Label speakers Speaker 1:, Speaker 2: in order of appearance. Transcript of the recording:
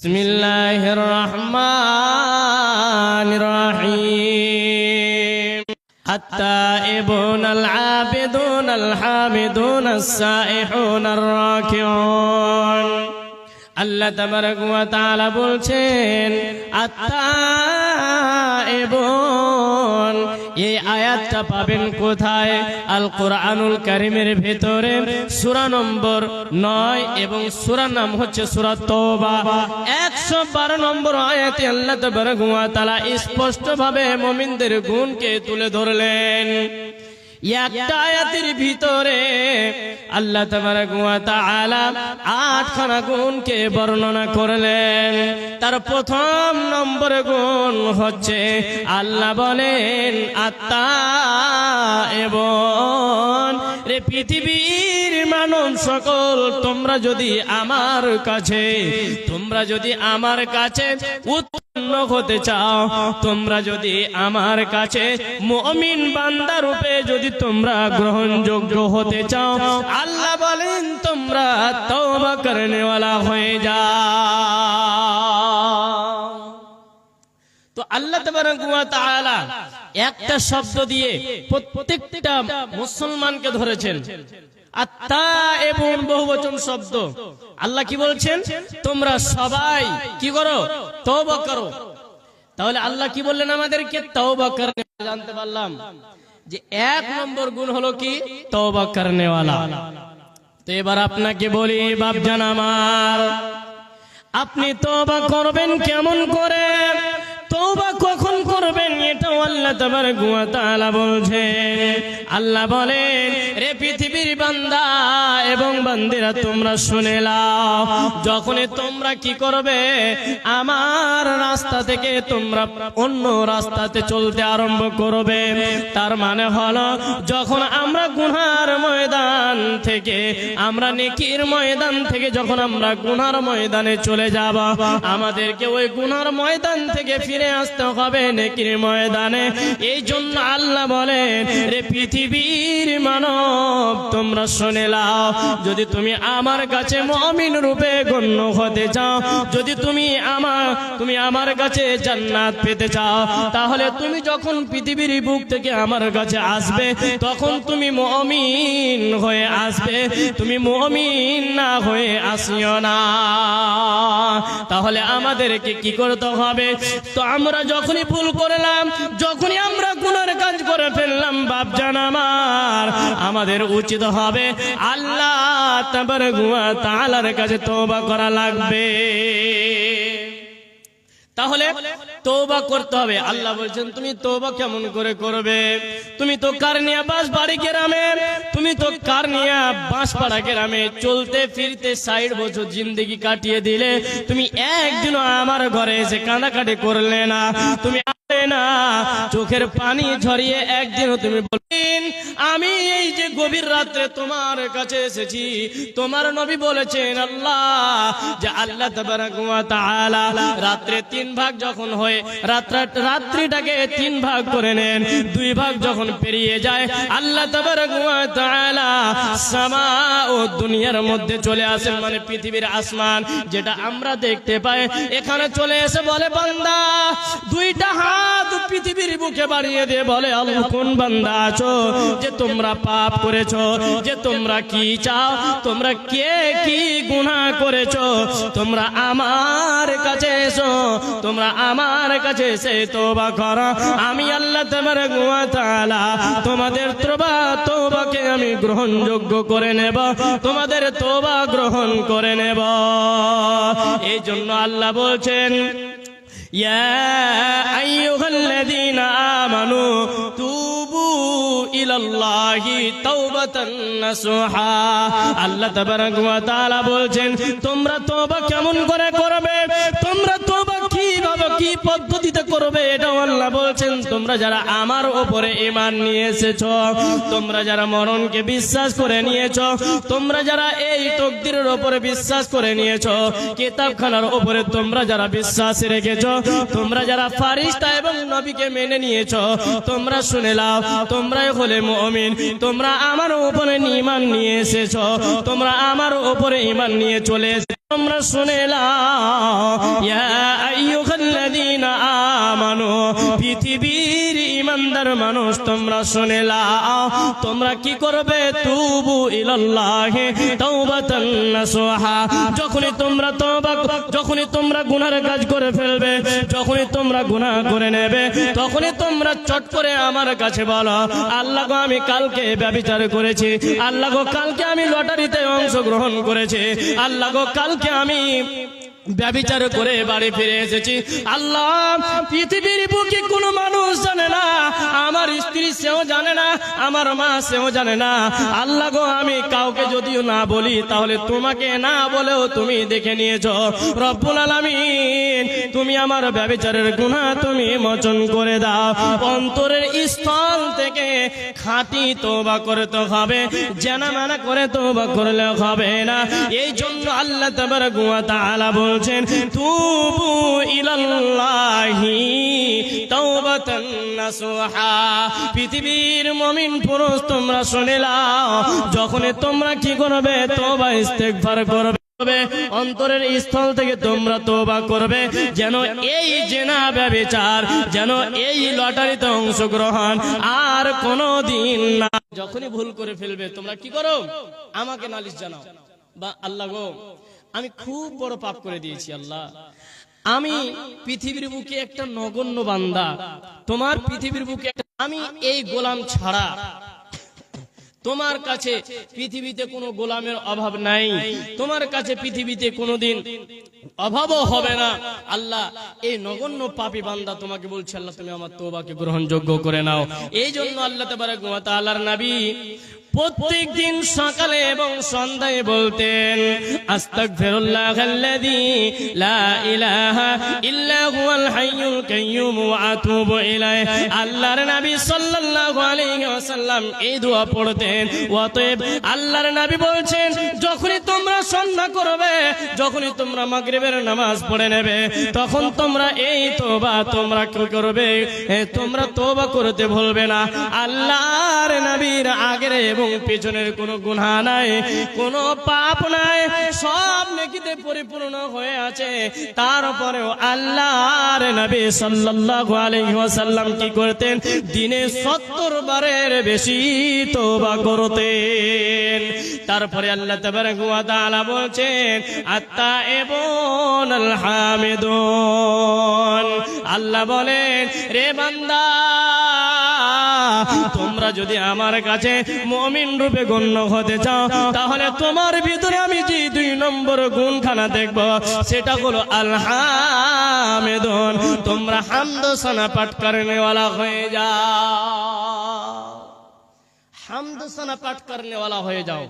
Speaker 1: بسم الله الرحمن الرحيم التائبون العابدون الحامدون السائحون الراكعون আল্লাহ তাআলা বলছেন আত্তাইবুন এই আয়াতটা পাবেন কোথায়? আল কোরআনুল কারীমের ভেতরে সুরা নম্বর নয় এবং সূরার নাম হচ্ছে সূরা তওবা। 112 নম্বর আয়াতে আল্লাহ তাআলা স্পষ্টভাবে মুমিনদের গুণকে তুলে ধরলেন। একটা ভিতরে আল্লাহ তাআলা আটখানা গুণকে বর্ণনা করলেন। তার প্রথম নম্বর গুণ হচ্ছে আল্লাহ বলেন, আত্মা এবং রে পৃথিবীর মানব সকল, তোমরা যদি আমার কাছে, তোমরা যদি আমার কাছে উৎপন্ন হতে চাও, তোমরা যদি আমার কাছে মুমিন বান্দা রূপে যদি তোমরা গ্রহণযোগ্য হতে চাও, আল্লাহ বলেন, তোমরা হয়ে যাও। তো আল্লাহ একটা শব্দ দিয়ে প্রত্যেকটা মুসলমানকে ধরেছেন। আত্মা এবং বহুবচন শব্দ। আল্লাহ কি বলছেন? তোমরা সবাই কি করো? তওবা করো। তাহলে আল্লাহ কি বললেন আমাদেরকে? তওবা জানতে পারলাম। যে এক নম্বর গুণ হলো কি? তওবা করনেওয়ালা। তো এবার আপনাকে বলি, বাপজান আমার, আপনি তওবা করবেন কেমন করে? তওবা কখন করবেন? এটাও আল্লাহ তাবারক ওয়া তাআলা বলছেন আল্লাহ বলেন, রে পৃথিবীর বান্দা এবং বান্দিরা, তোমরা শুনে লাও যখনই তোমরা কি করবে, আমার রাস্তা থেকে তোমরা অন্য রাস্তাতে চলতে আরম্ভ করবে। তার মানে হলো, যখন আমরা গুনার ময়দান থেকে, আমরা নেকির ময়দান থেকে যখন আমরা গুনার ময়দানে চলে যাব, আমাদেরকে ওই গুনার ময়দান থেকে ফিরে আসতে হবে নেকির ময়দানে। এই জন্য আল্লাহ বলেন, রে পৃথিবীর মানব, তোমরা শুনে লাও যদি তুমি আমার কাছে মমিন রূপে গণ্য হতে চাও, যদি তুমি আমার তুমি আমার কাছে জান্নাত পেতে চাও, তাহলে তুমি যখন পৃথিবীর বুক থেকে আমার কাছে আসবে, তখন তুমি মমিন হয়ে আসবে, তুমি মমিন না হয়ে আসিও না। তাহলে আমাদেরকে কি করতে হবে? তো আমরা যখনই ভুল করলাম, যখনই আমরা করে ফেললাম, বাপ জান আমার। আমাদের উচিত হবে আল্লাহ তাবার গুয়া তালার কাছে তোবা করা লাগবে। তাহলে তৌবা করতে হবে। আল্লাহ বলছেন, তুমি তৌবা কেমন করে করবে? তুমি তো কারনিয়া বাস বাড়ি গ্রামে, তুমি তো কারনিয়া বাঁশপাড়া গ্রামে চলতে ফিরতে ষাট বছর জিন্দগি কাটিয়ে দিলে, তুমি একদিনও আমার ঘরে এসে কাঁদাকাটি করলে না। তুমি না চোখের পানি ঝরিয়ে একদিনও তুমি বল গভীর রাত্রে তোমার কাছে এসেছি। তোমার নবী বলেছেন, আল্লাহ, যে আল্লাহ রাত্রে তিন ভাগ যখন হয়, রাত্রা, রাত্রিটাকে তিন ভাগ করে নেন। দুই ভাগ যখন পেরিয়ে যায়, আল্লাহ ও দুনিয়ার মধ্যে চলে আসেন মানে পৃথিবীর আসমান যেটা আমরা দেখতে পাই। এখানে চলে এসে বলে, বান্দা, দুইটা হাত পৃথিবীর বুকে বাড়িয়ে দিয়ে বলে, আল্লাহ, কোন বান্দা আছো যে তোমরা পাপ করেছ যে তোমরা কি চাও? তোমরা কে কি গুণা করেছ? তোমরা আমার কাছে এসো। তোমরা আমার কাছে সে তোবা করো। আমি আল্লাহ তোমার গুয়া তালা তোমাদের তোবা তোবাকে আমি গ্রহণযোগ্য করে নেব। তোমাদের তোবা গ্রহণ করে নেব। এই জন্য আল্লাহ বলছেন, ইয়া আইয়ুহাল্লাযীনা আমানু তু ইলাল্লাহি তাওবাতান নাসুহা। আল্লাহ তাবারাক বলছেন, তোমরা কেমন করে করবে? তোমরা তওবা কীভাবে, কি পদ্ধতি করবে এটা আল্লাহ বলছেন। তোমরা যারা আমার ওপরে ইমান নিয়ে এসেছ, তোমরা যারা মরণকে বিশ্বাস করে নিয়েছ, তোমরা যারা এই তকদিরের উপরে বিশ্বাস করে নিয়েছো, কিতাবখানার ওপরে তোমরা যারা বিশ্বাস রেখেছ, তোমরা যারা ফারিস্তা এবং নবীকে মেনে নিয়েছো, তোমরা শুনে লাও, তোমরাই হলে মুমিন। তোমরা আমার উপরে ইমান নিয়ে এসেছ, তোমরা আমার উপরে ইমান নিয়ে চলে আমরা শুনেলাম ইয়া আইয়ুহাল্লাযীনা আমানু পৃথিবী ইমানদার মানুষ, তোমরা শুনে তোমরা কি করবে? তুবু ইলাল্লাহি তাওবাতান নাসুহা যখনই তোমরা তওবা যখনই তোমরা গুনার কাজ করে ফেলবে, যখনই তোমরা গুনাহ করে নেবে, তখনই তোমরা চট করে আমার কাছে বলো, আল্লাহ গো, আমি কালকে ব্যভিচার করেছি। আল্লাহ গো, কালকে আমি লটারিতে অংশগ্রহণ করেছি। আল্লাহ গো, কালকে আমি ব্যবিচার করে বাড়ি ফিরে এসেছি। আল্লাহ, পৃথিবীর বুকে কোনো মানুষ জানে না, আমার স্ত্রী সেও জানে না, আমার মা সেও জানে না। আল্লাহ গো, আমি কাউকে যদিও না বলি, তাহলে তোমাকে না বলেও তুমি দেখে নিয়েছ। রব্বুল আলামিন তুমি আমার ব্যবিচারের গুণা তুমি মোচন করে দাও। অন্তরের স্থল থেকে খাঁটি তোবা করতে হবে জানা মানা করে তোবা করলে হবে না। এই জন্য আল্লাহ তাবারাক ওয়া তাআলা বলছেন, তুবু ইলাল্লাহি পৃথিবীর মুমিন পুরুষ তোমরা শুনে যখন তোমরা কি করবে? তোবা ইস্তেগফার করবে। অন্তরের স্থল থেকে তোমরা তোবা করবে। যেন এই জেনা ব্যবচার, যেন এই লটারিতে অংশগ্রহণ আর কোনো দিন না। যখনই ভুল করে ফেলবে, তোমরা কি করো? আমাকে নালিশ জানাও। বা আল্লাহ গো, আমি খুব বড় পাপ করে দিয়েছি আল্লাহ। আমি পৃথিবীর বুকে একটা নগণ্য বান্দা। তোমার পৃথিবীর বুকে আমি এই গোলাম ছাড়া তোমার কাছে পৃথিবীতে কোনো গোলামের অভাব নাই। তোমার কাছে পৃথিবীতে কোনোদিন অভাবও হবে না। আল্লাহ, এই নগণ্য পাপি বান্দা তোমাকে বলছে, আল্লাহ, তুমি আমার তোবাকে গ্রহণযোগ্য করে নাও। এই জন্য আল্লাহ তাবারাক ওয়া তাআলার নবী প্রত্যেক দিন সকালে এবং সন্ধ্যায় বলতেন লা ইলাহা আল্লাহর নবী ওয়াসাল্লাম এই দোয়া পড়তেন। অতএব আল্লাহর নবী বলছেন, যখনই তোমরা সন্ধ্যা করবে, যখনই তোমরা মাগরিবের নামাজ পড়ে নেবে, তখন তোমরা এই তোবা তোমরা কি করবে? তোমরা তোবা করতে ভুলবে না। আল্লাহর নবীর আগের এবং পেছনের কোনো গুনাহ নাই, কোনো পাপ নাই, সব নেকিতে পরিপূর্ণ হয়ে আছে। তারপরেও আল্লাহর নবী সাল্লাল্লাহু আলাইহি ওয়াসাল্লাম কি করতেন? দিনে 70 বারের বেশি তোবা করতেন। তারপরে আল্লাহ তাবারাক ওয়া তাআলা বলছেন আত্তা এবং আল হামিদুন। আল্লাহ বলেন, রে বান্দা তোমরা যদি আমার কাছে মমিন রূপে গণ্য হতে চাও, তাহলে তোমার ভিতরে আমি যে দুই নম্বর গুণখানা দেখব, সেটা হলো আলহামেদন। তোমরা হামদ সানা পাঠ করেনেওয়ালা হয়ে যাও। হামদ সানা পাঠ করেনেওয়ালা হয়ে যাও।